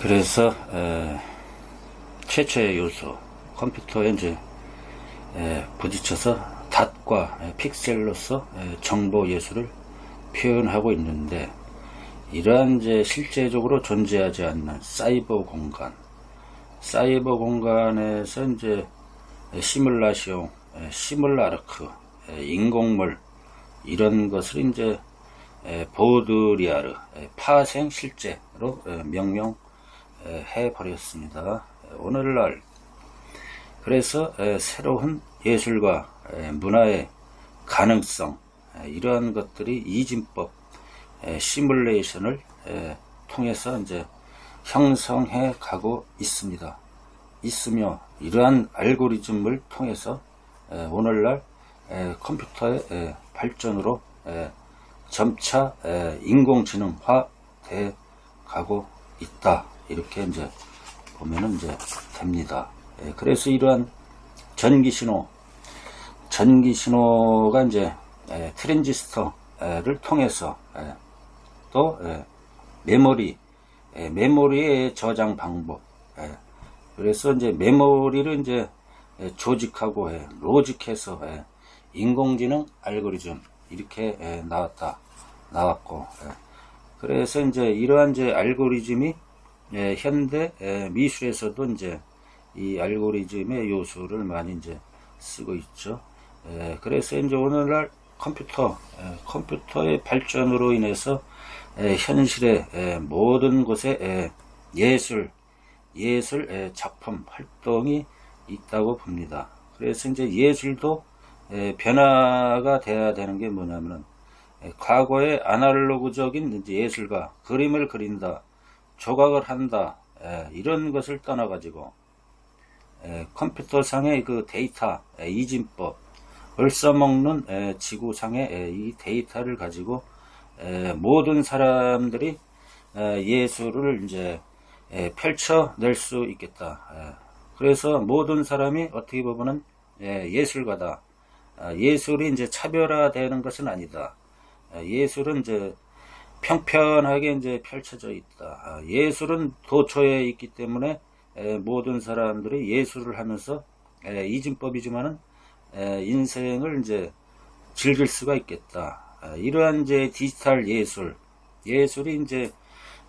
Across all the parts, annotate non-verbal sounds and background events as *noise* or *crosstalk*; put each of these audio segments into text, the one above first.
그래서 에, 최초의 요소 컴퓨터에 이제 에, 부딪혀서 닷과 에, 픽셀로서 에, 정보 예술을 표현하고 있는데 이러한 이제 실제적으로 존재하지 않는 사이버 공간 사이버 공간에서 이제 시뮬라시옹, 에, 시뮬라르크, 에, 인공물 이런 것을 이제 에, 보드리아르 에, 파생 실제로 에, 명명 해 버렸습니다. 오늘날 그래서 에, 새로운 예술과 에, 문화의 가능성 에, 이러한 것들이 이진법 에, 시뮬레이션을 에, 통해서 이제 형성해 가고 있습니다. 있으며 이러한 알고리즘을 통해서 에, 오늘날 에, 컴퓨터의 에, 발전으로 에, 점차 에, 인공지능화 돼 가고 있다. 이렇게 이제 보면은 이제 됩니다. 에, 그래서 이러한 전기 신호, 전기 신호가 이제 에, 트랜지스터를 통해서 에, 또 에, 메모리, 에, 메모리의 저장 방법. 에, 그래서 이제 메모리를 이제 에, 조직하고 에, 로직해서 에, 인공지능 알고리즘 이렇게 에, 나왔다 나왔고 에, 그래서 이제 이러한 이제 알고리즘이 에, 현대 에, 미술에서도 이제 이 알고리즘의 요소를 많이 이제 쓰고 있죠. 에, 그래서 이제 오늘날 컴퓨터 에, 컴퓨터의 발전으로 인해서 에, 현실의 에, 모든 곳에 에, 예술 예술 에, 작품 활동이 있다고 봅니다. 그래서 이제 예술도 에, 변화가 돼야 되는 게 뭐냐면은 에, 과거의 아날로그적인 예술가 그림을 그린다, 조각을 한다 에, 이런 것을 떠나 가지고 에, 컴퓨터상의 그 데이터 에, 이진법을 써먹는 에, 지구상의 에, 이 데이터를 가지고 에, 모든 사람들이 에, 예술을 이제 에, 펼쳐낼 수 있겠다. 에, 그래서 모든 사람이 어떻게 보면은 예, 예술가다. 아, 예술이 이제 차별화되는 것은 아니다. 아, 예술은 이제 평평하게 이제 펼쳐져 있다. 아, 예술은 도처에 있기 때문에 에, 모든 사람들이 예술을 하면서 에, 이진법이지만은 에, 인생을 이제 즐길 수가 있겠다. 아, 이러한 이제 디지털 예술, 예술이 이제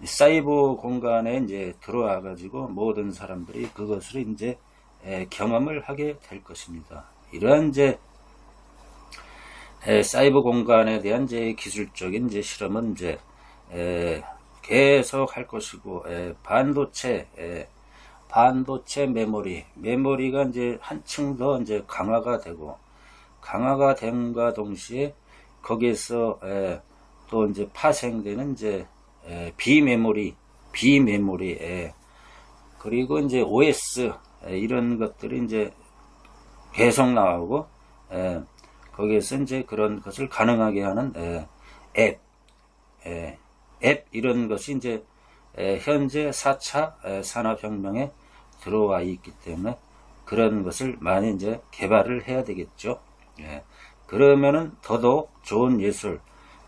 사이버 공간에 이제 들어와 가지고 모든 사람들이 그것을 이제 에, 경험을 하게 될 것입니다. 이러한 이제 에, 사이버 공간에 대한 이제 기술적인 이제 실험은 이제 에, 계속 할 것이고 에, 반도체 에, 반도체 메모리. 메모리가 이제 한층 더 이제 강화가 되고 강화가 됨과 동시에 거기에서 에, 또 이제 파생되는 이제 에, 비메모리 비메모리 에, 그리고 이제 OS 에, 이런 것들이 이제 계속 나오고 에, 거기에서 이제 그런 것을 가능하게 하는 에, 앱, 에, 앱 이런 것이 이제 에, 현재 4차 에, 산업혁명에 들어와 있기 때문에 그런 것을 많이 이제 개발을 해야 되겠죠. 예. 그러면은 더더욱 좋은 예술,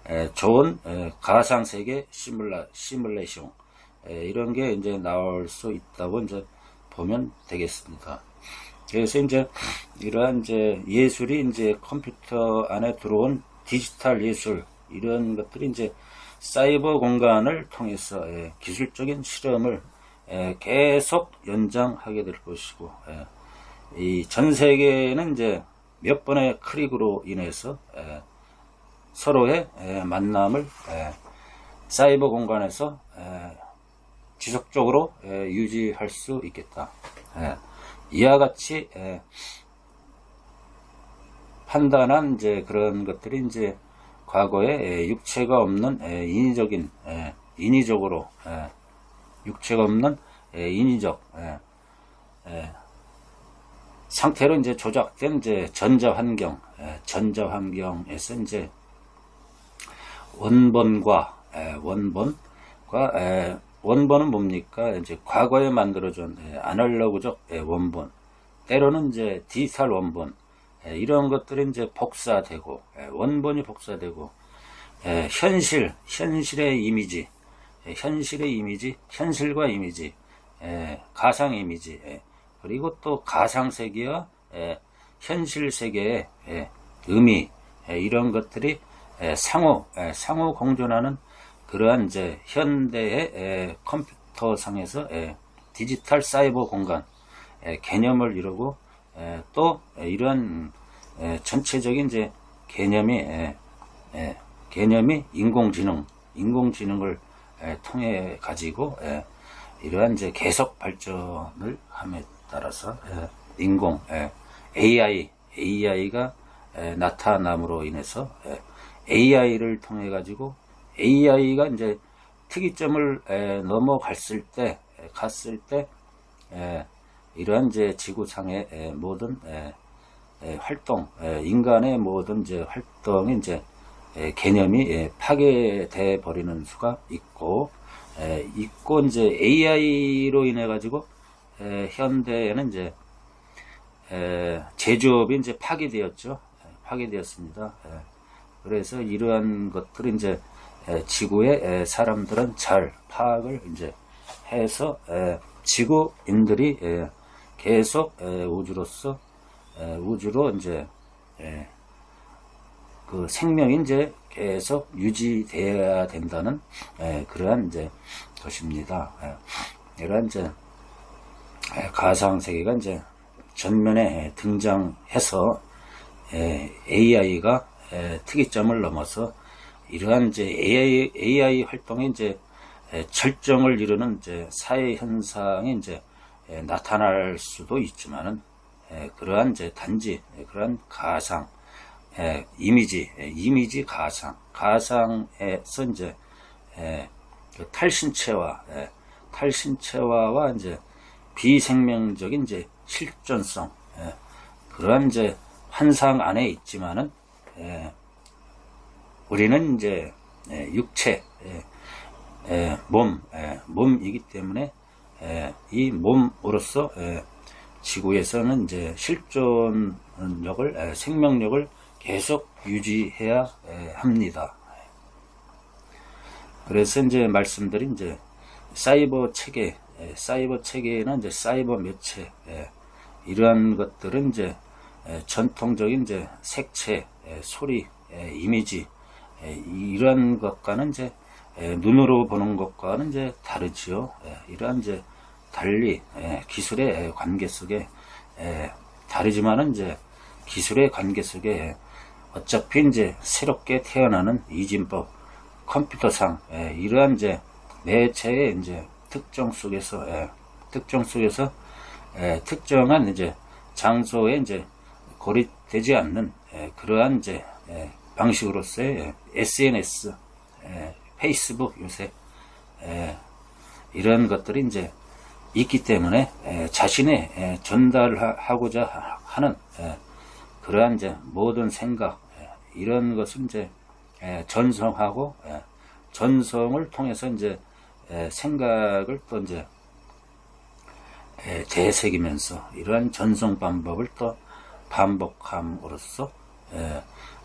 에, 좋은 에, 가상세계 시뮬라, 시뮬레이션 에, 이런 게 이제 나올 수 있다고 이제 보면 되겠습니다. 그래서 이제 이러한 이제 예술이 이제 컴퓨터 안에 들어온 디지털 예술 이런 것들이 이제 사이버 공간을 통해서 예, 기술적인 실험을 예, 계속 연장하게 될 것이고 예, 이전 세계는 이제 몇 번의 클릭으로 인해서 예, 서로의 예, 만남을 예, 사이버 공간에서 예, 지속적으로 예, 유지할 수 있겠다. 예, 이와 같이 예, 판단한 이제 그런 것들이 이제 과거에 예, 육체가 없는 예, 인위적인 예, 인위적으로 예, 육체가 없는 예, 인위적 예, 예, 상태로 이제 조작된 이제 전자 환경, 예, 전자 환경에서 이제 원본과 예, 원본과 예, 원본은 뭡니까? 이제 과거에 만들어진 예, 아날로그적 예, 원본, 때로는 이제 디지털 원본. 예, 이런 것들이 이제 복사되고 예, 원본이 복사되고 예, 현실, 현실의 이미지. 예, 현실의 이미지, 현실과 이미지, 예, 가상 이미지, 예, 그리고 또 가상 세계와 예, 현실 세계의 예, 의미. 예, 이런 것들이 예, 상호 예, 상호 공존하는 그러한 이제 현대의 예, 컴퓨터상에서 예, 디지털 사이버 공간 예, 개념을 이루고 예, 또 예, 이러한 예, 전체적인 이제 개념이 개념이 인공지능 인공지능을 예, 통해 가지고 예, 이러한 이제 계속 발전을 함에 따라서 예, 인공 예, AI AI가 나타남으로 인해서 AI를 통해 가지고 AI가 이제 특이점을 에, 넘어갔을 때 에, 갔을 때 에, 이러한 이제 지구상의 에, 모든 에, 에, 활동 에, 인간의 모든 이제 활동이 이제 에, 개념이 에, 파괴돼 버리는 수가 있고 에, 있고 이제 AI로 인해 가지고 에, 현대에는 이제 에, 제조업이 이제 파괴되었죠. 에, 파괴되었습니다. 에, 그래서 이러한 것들을 이제 에, 지구의 에, 사람들은 잘 파악을 이제 해서 에, 지구인들이 에, 계속 에, 우주로서 에, 우주로 이제 에, 그 생명이 이제 계속 유지돼야 된다는 에, 그러한 이제 것입니다. 에, 이러한 이제 에, 가상 세계가 이제 전면에 등장해서 AI가 특이점을 넘어서 이러한 이제 AI, AI 활동의 이제 에, 절정을 이루는 이제 사회 현상이 이제 에, 나타날 수도 있지만은 에, 그러한 이제 단지 에, 그러한 가상 에, 이미지 에, 이미지 가상 가상에서 이제 에, 그 탈신체화 에, 탈신체화와 이제 비생명적인 이제 실존성 예, 그러한 이제 환상 안에 있지만은 예, 우리는 이제 예, 육체 예, 예, 몸 예, 몸이기 때문에 예, 이 몸으로서 예, 지구에서는 이제 실존력을 예, 생명력을 계속 유지해야 예, 합니다. 그래서 이제 말씀드린 이제 사이버 체계, 예, 사이버 체계는 이제 사이버 매체, 예, 이러한 것들은 이제 예, 전통적인 이제 색채, 예, 소리, 예, 이미지, 예, 이러한 것과는 이제 예, 눈으로 보는 것과는 이제 다르지요. 예, 이러한 이제 달리 예, 기술의 예, 관계 속에 예, 다르지만은 이제 기술의 관계 속에 어차피 이제 새롭게 태어나는 이진법, 컴퓨터상 예, 이러한 이제 매체의 이제 특정 속에서 예, 특정 속에서 예, 특정한 이제 장소에 이제 고립되지 않는 예, 그러한 이제 예, 방식으로서의 예, SNS, 예, 페이스북 요새 예, 이런 것들이 이제 있기 때문에 예, 자신의 예, 전달하고자 하- 하는 예, 그러한 이제 모든 생각 예, 이런 것을 이제 예, 전성하고 예, 전성을 통해서 이제 예, 생각을 또 이제 예, 되새기면서 이러한 전성 방법을 또 반복함으로써 예,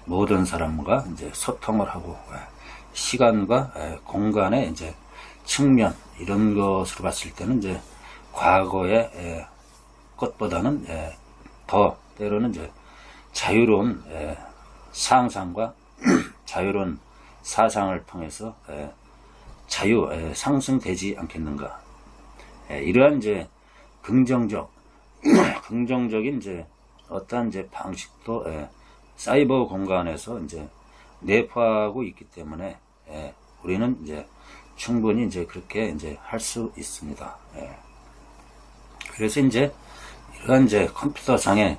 모든 사람과 이제 소통을 하고 예, 시간과 예, 공간의 이제 측면 이런 것으로 봤을 때는 이제 과거의 예, 것보다는 예, 더 때로는 이제 자유로운 예, 상상과 *clears throat* 자유로운 사상을 통해서 예, 자유 예, 상승되지 않겠는가. 예, 이러한 이제 긍정적 *clears throat* 긍정적인 이제 어떠한 이제 방식도 예, 사이버 공간에서 이제 내포하고 있기 때문에 예, 우리는 이제 충분히 이제 그렇게 이제 할 수 있습니다. 예. 그래서 이제 이러한 이제 컴퓨터상의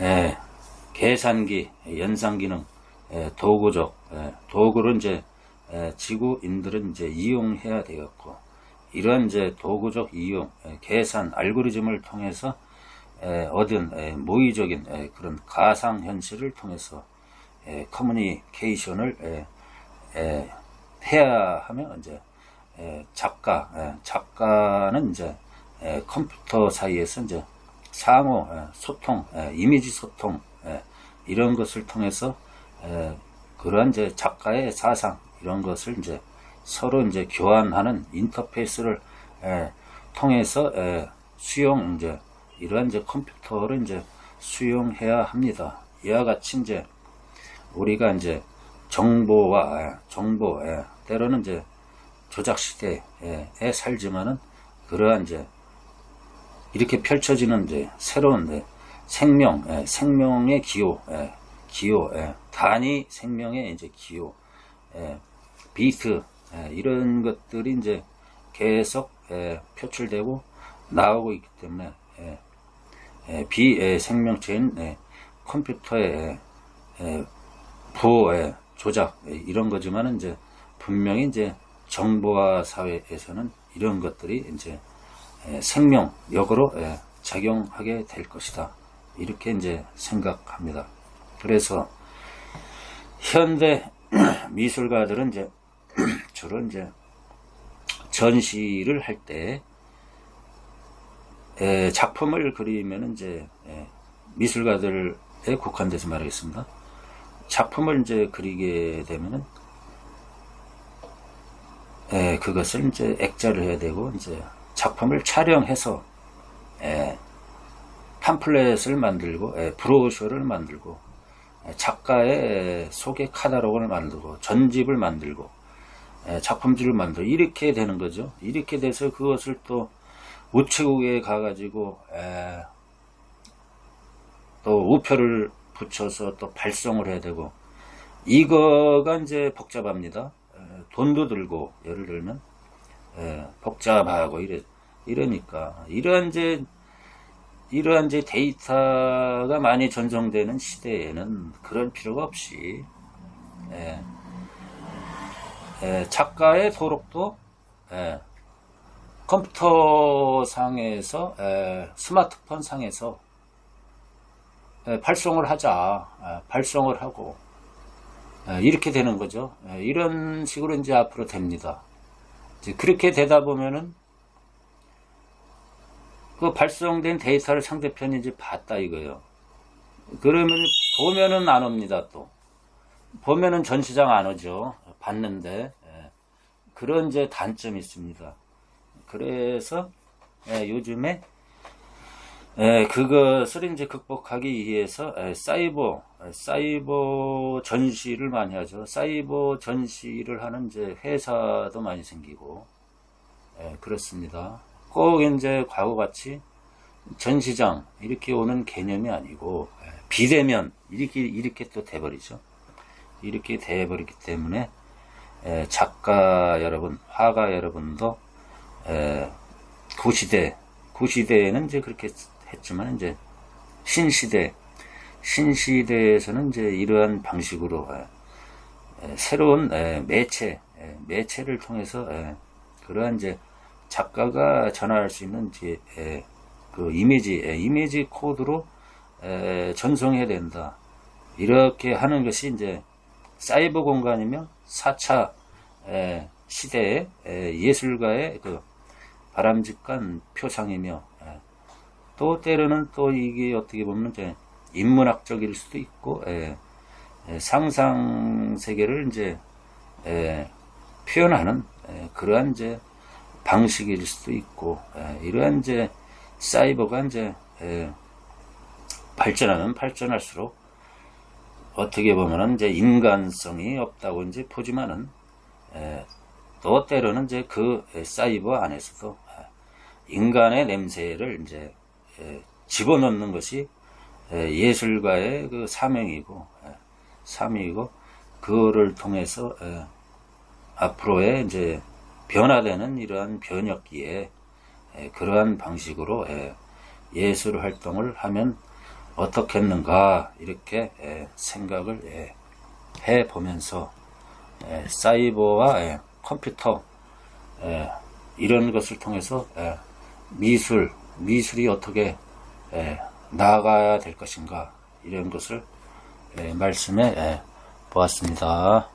예, 계산기, 연상 기능, 예, 도구적 예, 도구를 이제 예, 지구인들은 이제 이용해야 되었고 이러한 이제 도구적 이용, 예, 계산, 알고리즘을 통해서 예, 얻은 예, 모의적인 예, 그런 가상 현실을 통해서 예, 커뮤니케이션을 해야 하면 이제 예, 작가, 예, 작가는 이제 예, 컴퓨터 사이에서 이제 상호 예, 소통, 예, 이미지 소통 예, 이런 것을 통해서 예, 그러한 이제 작가의 사상 이런 것을 이제 서로 이제 교환하는 인터페이스를 예, 통해서 예, 수용 이제 이러한 이제 컴퓨터를 이제 수용해야 합니다. 이와 같이 이제 우리가 이제 정보와 예, 정보 예, 때로는 이제 조작 시대에 살지만은 그러한 이제 이렇게 펼쳐지는 이제 새로운 이제 생명, 예, 생명의 기호, 예, 기호, 예, 단위 생명의 이제 기호, 예, 비트 예, 이런 것들이 이제 계속 예, 표출되고 나오고 있기 때문에 예, 예, 비생명체인 예, 컴퓨터의 예, 부 예, 조작 예, 이런 거지만은 이제 분명히 이제 정보화 사회에서는 이런 것들이 이제 예, 생명력으로 예, 작용하게 될 것이다. 이렇게 이제 생각합니다. 그래서 현대 *clears throat* 미술가들은 이제 *clears throat* 주로 이제 전시를 할때 작품을 그리면 이제 예, 미술가들에 국한돼서 말하겠습니다. 작품을 이제 그리게 되면은 예, 그것을 이제 액자를 해야 되고 이제 작품을 촬영해서 예, 팜플렛을 만들고 예, 브로셔를 만들고 예, 작가의 소개 카탈로그를 만들고 전집을 만들고 예, 작품집을 만들고 이렇게 되는 거죠. 이렇게 돼서 그것을 또 우체국에 가가지고 예, 또 우표를 붙여서 또 발송을 해야 되고 이거가 이제 복잡합니다. 예, 돈도 들고 예를 들면 예, 복잡하고 이래 이러니까 이러한 이제 이러한 이제 데이터가 많이 전송되는 시대에는 그럴 필요가 없이 예, 예, 작가의 도록도 예, 컴퓨터 상에서 예, 스마트폰 상에서 예, 발송을 하자 예, 발송을 하고 예, 이렇게 되는 거죠. 예, 이런 식으로 이제 앞으로 됩니다. 이제 그렇게 되다 보면은 그 발송된 데이터를 상대편이 이제 봤다 이거예요. 그러면 보면은 안 옵니다 또. 보면은 전시장 안 오죠. 봤는데 예. 그런 이제 단점이 있습니다. 그래서 예, 요즘에 예, 그것을 이제 극복하기 위해서 예, 사이버 예, 사이버 전시를 많이 하죠. 사이버 전시를 하는 이제 회사도 많이 생기고 예, 그렇습니다. 꼭 이제 과거같이 전시장 이렇게 오는 개념이 아니고 예, 비대면 이렇게 이렇게 또 돼버리죠. 이렇게 돼버리기 때문에 예, 작가 여러분, 화가 여러분도 예, 구시대 구시대에는 이제 그렇게 했지만 이제 신시대 신시대에서는 이제 이러한 방식으로 예, 예, 새로운 예, 매체 예, 매체를 통해서 예, 그러한 이제 작가가 전할 수 있는 이제 예, 그 이미지 예, 이미지 코드로 예, 전송해야 된다. 이렇게 하는 것이 이제 사이버 공간이며 4차 에, 시대의 에, 예술가의 그 바람직한 표상이며 에, 또 때로는 또 이게 어떻게 보면 이제 인문학적일 수도 있고 에, 에, 상상 세계를 이제 에, 표현하는 에, 그러한 이제 방식일 수도 있고 에, 이러한 이제 사이버가 이제 에, 발전하면 발전할수록 어떻게 보면은 이제 인간성이 없다고 이제 보지만은 에, 또 때로는 이제 그 사이버 안에서도 인간의 냄새를 이제 에, 집어넣는 것이 에, 예술가의 그 사명이고 에, 사명이고 그거를 통해서 에, 앞으로의 이제 변화되는 이러한 변혁기에 에, 그러한 방식으로 에, 예술 활동을 하면 어떻겠는가 이렇게 예, 생각을 예, 해 보면서 예, 사이버와 예, 컴퓨터 예, 이런 것을 통해서 예, 미술 미술이 어떻게 예, 나아가야 될 것인가 이런 것을 예, 말씀해 예, 보았습니다.